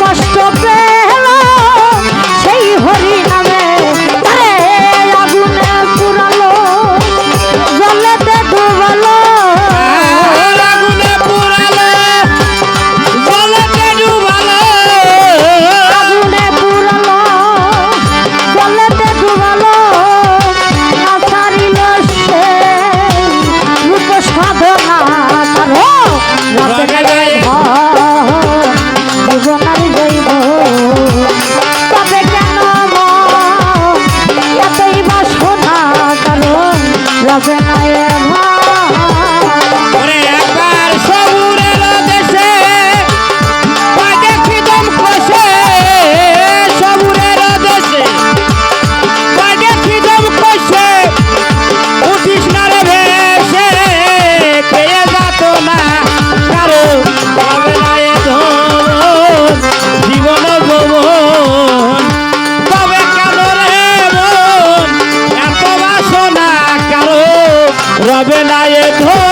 কষ্ট যাবে না এ ধর